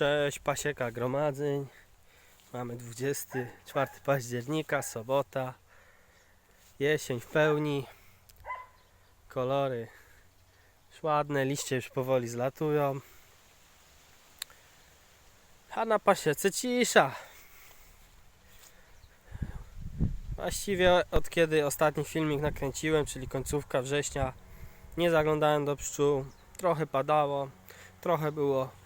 Cześć, pasieka gromadzeń. Mamy 24 października, sobota. Jesień w pełni. Kolory już ładne, liście już powoli zlatują. A na pasiece cisza. Właściwie od kiedy ostatni filmik nakręciłem, czyli końcówka września, nie zaglądałem do pszczół. Trochę padało, trochę było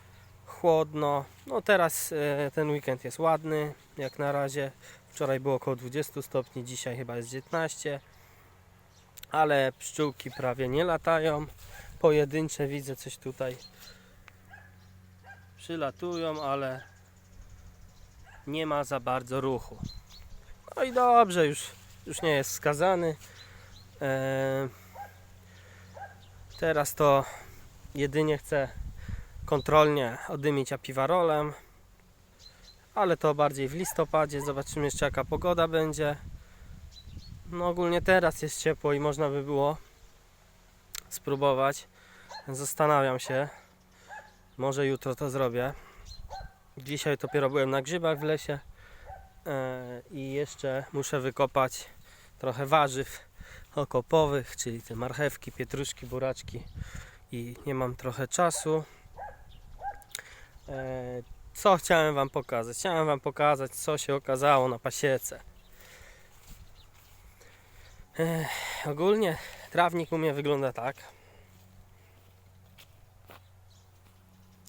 chłodno. No teraz e, ten weekend jest ładny, jak na razie. Wczoraj było około 20 stopni, dzisiaj chyba jest 19. Ale pszczółki prawie nie latają. Pojedyncze widzę coś tutaj przylatują, ale nie ma za bardzo ruchu. No i dobrze, już, już nie jest skazany. E, teraz to jedynie chcę kontrolnie odymić apiwarolem ale to bardziej w listopadzie. Zobaczymy jeszcze jaka pogoda będzie. No ogólnie teraz jest ciepło i można by było spróbować. Zastanawiam się. Może jutro to zrobię. Dzisiaj dopiero byłem na grzybach w lesie e, i jeszcze muszę wykopać trochę warzyw okopowych, czyli te marchewki, pietruszki, buraczki i nie mam trochę czasu Co chciałem Wam pokazać? Chciałem Wam pokazać, co się okazało na pasiece. E, Ogólnie trawnik u mnie wygląda tak.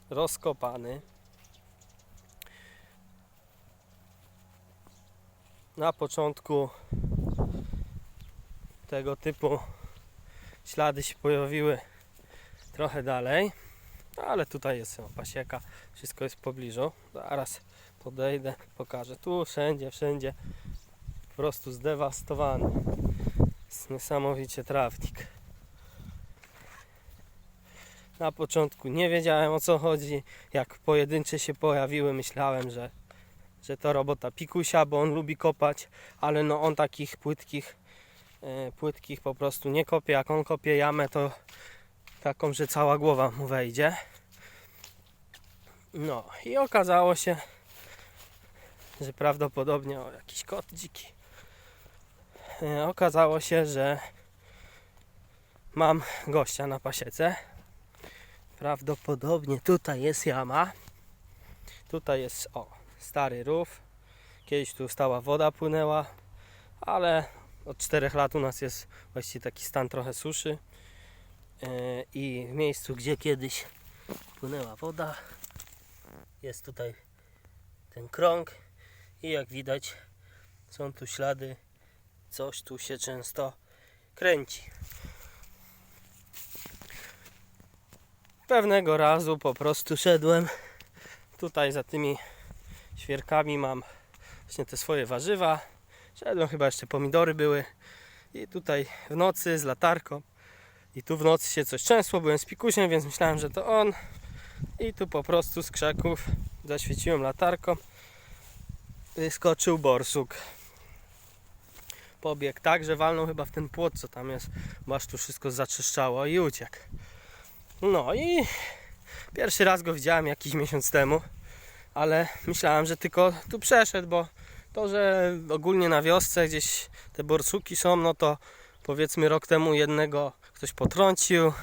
Rozkopany. Na początku tego typu ślady się pojawiły trochę dalej. Ale tutaj jest pasieka, wszystko jest w pobliżu. Zaraz podejdę, pokażę. Tu wszędzie, wszędzie po prostu zdewastowany. Jest niesamowicie trawnik. Na początku nie wiedziałem o co chodzi. Jak pojedyncze się pojawiły, myślałem, że, że to robota pikusia, bo on lubi kopać, ale no on takich płytkich, e, płytkich po prostu nie kopie. Jak on kopie jamę, to taką, że cała głowa mu wejdzie. No i okazało się, że prawdopodobnie o jakiś kot dziki. E, Okazało się, że mam gościa na pasiece. Prawdopodobnie tutaj jest jama. Tutaj jest o stary rów. Kiedyś tu stała woda płynęła, ale od 4 lat u nas jest właściwie taki stan trochę suszy. E, i w miejscu, gdzie kiedyś płynęła woda, jest tutaj ten krąg i jak widać są tu ślady, coś tu się często kręci. Pewnego razu po prostu szedłem tutaj za tymi świerkami mam właśnie te swoje warzywa. Szedłem, chyba jeszcze pomidory były i tutaj w nocy z latarką i tu w nocy się coś częsło, byłem z pikusiem, więc myślałem, że to on. I tu po prostu z krzaków zaświeciłem latarką. Wyskoczył borsuk. Pobiegł tak, że walnął chyba w ten płot, co tam jest, bo aż tu wszystko zaczyszczało i uciekł. No i pierwszy raz go widziałem jakiś miesiąc temu, ale myślałem, że tylko tu przeszedł, bo to, że ogólnie na wiosce gdzieś te borsuki są, no to powiedzmy rok temu jednego ktoś potrącił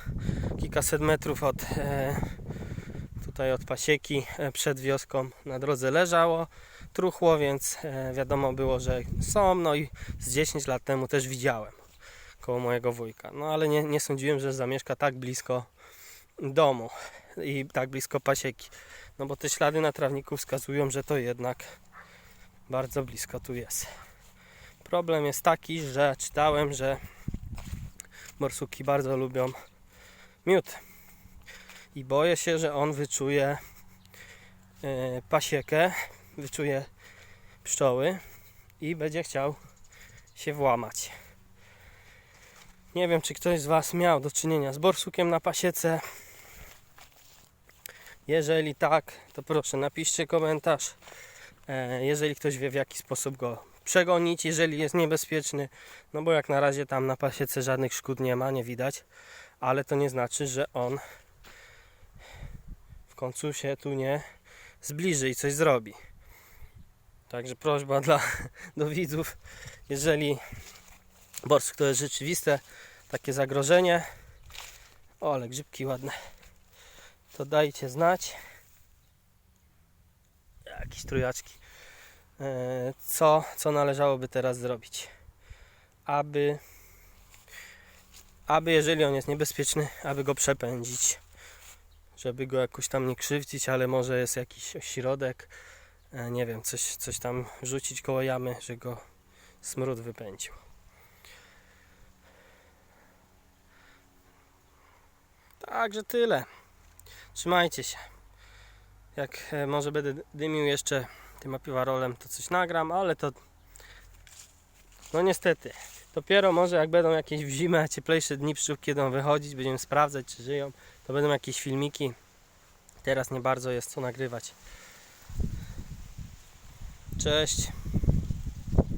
kilkaset metrów od e, tutaj od pasieki e, przed wioską na drodze leżało truchło, więc e, wiadomo było, że są, no i z 10 lat temu też widziałem koło mojego wujka, no ale nie, nie sądziłem, że zamieszka tak blisko domu i tak blisko pasieki, no bo te ślady na trawniku wskazują, że to jednak bardzo blisko tu jest. Problem jest taki, że czytałem, że borsuki bardzo lubią miód. I boję się, że on wyczuje e, pasiekę, wyczuje pszczoły i będzie chciał się włamać. Nie wiem, czy ktoś z Was miał do czynienia z borsukiem na pasiece. Jeżeli tak, to proszę napiszcie komentarz. E, jeżeli ktoś wie, w jaki sposób go przegonić, jeżeli jest niebezpieczny, no bo jak na razie tam na pasiece żadnych szkód nie ma, nie widać, ale to nie znaczy, że on w końcu się tu nie zbliży i coś zrobi. Także prośba dla, do widzów, jeżeli borsuk to jest rzeczywiste takie zagrożenie, o ale grzybki ładne, to dajcie znać. Jakieś trójaczki. E, Co, co należałoby teraz zrobić? Aby, aby jeżeli on jest niebezpieczny, aby go przepędzić żeby go jakoś tam nie krzywdzić, ale może jest jakiś ośrodek, e, nie wiem, coś, coś tam rzucić koło jamy, że go smród wypędził. Także tyle. Trzymajcie się. Jak e, może będę dymił jeszcze tym apiwarolem, to coś nagram, ale to no niestety. Dopiero może jak będą jakieś w zimę, cieplejsze dni pszczółki będą wychodzić, będziemy sprawdzać czy żyją, to będą jakieś filmiki. Teraz nie bardzo jest co nagrywać. Cześć.